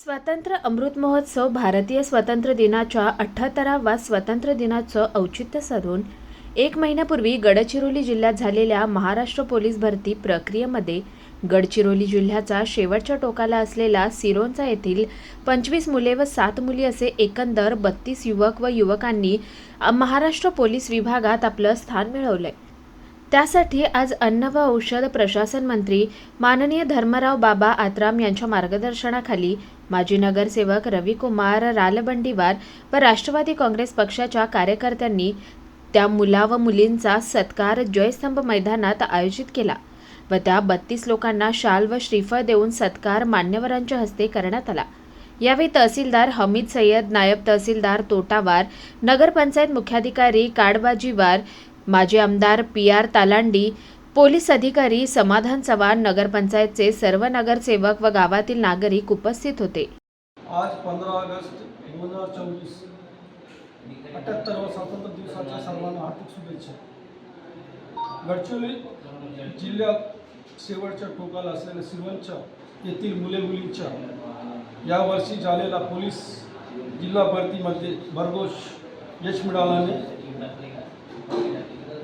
स्वातंत्र्य अमृत महोत्सव भारतीय स्वातंत्र्य दिनाच्या अठ्ठ्याहत्तरावा स्वातंत्र्य दिनाचं औचित्य साधून एक महिन्यापूर्वी गडचिरोली जिल्ह्यात झालेल्या महाराष्ट्र पोलीस भरती प्रक्रियेमध्ये गडचिरोली जिल्ह्याचा शेवटच्या टोकाला असलेला सिरोंचा येथील पंचवीस मुले व सात मुली असे एकंदर बत्तीस युवक व युवकांनी महाराष्ट्र पोलीस विभागात आपलं स्थान मिळवलंय. त्यासाठी आज अन्न व औषध प्रशासन मंत्री माननीय धर्मराव बाबा आत्राम यांच्या मार्गदर्शनाखाली माजी नगरसेवक रविकुमार रालबंडीवार व राष्ट्रवादी काँग्रेस पक्षाच्या कार्यकर्त्यांनी त्या मुला व मुलींचा सत्कार जयस्तंभ मैदानात आयोजित केला व त्या बत्तीस लोकांना शाल व श्रीफळ देऊन सत्कार मान्यवरांच्या हस्ते करण्यात आला. यावेळी तहसीलदार हमीद सय्यद नायब तहसीलदार तोटावार नगरपंचायत मुख्याधिकारी काडबाजीवार माजी आमदार पी आर तालांडी पोलीस अधिकारी समाधान चव्हाण नगरपंचायतचे सर्व नगरसेवक व गावातील नागरिक उपस्थित होते. आज पंधरा ऑगस्ट दोन हजार चोवीस अठ्याहत्तरवा स्वातंत्र्य दिवसाच्या सर्वांना हार्दिक शुभेच्छा. गडचिरोली जिल्ह्यात शेवटच्या टोकाला असलेल्या सिरवंच्या येथील मुले मुलींच्या यावर्षी झालेला पोलीस जिल्हा भरतीमध्ये भरघोष यश मिळाल्याने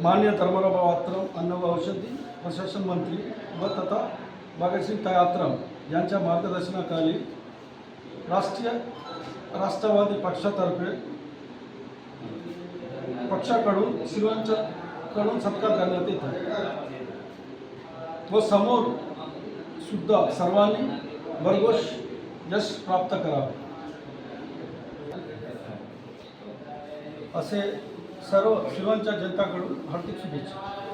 मान्य धर्मराव आत्रम अन्न व औषधी प्रशासन मंत्री व तथा भगतसिंग ताई आत्रम यांच्या मार्गदर्शनाखाली राष्ट्रीय राष्ट्रवादी पक्षातर्फे पक्षाकडून कडून सत्कार करण्यात येत आहे. व समोर सुद्धा सर्वांनी भरघोष यश प्राप्त करावे. असे सर्व शिवांच्या जनताकडून हार्दिक शुभेच्छा.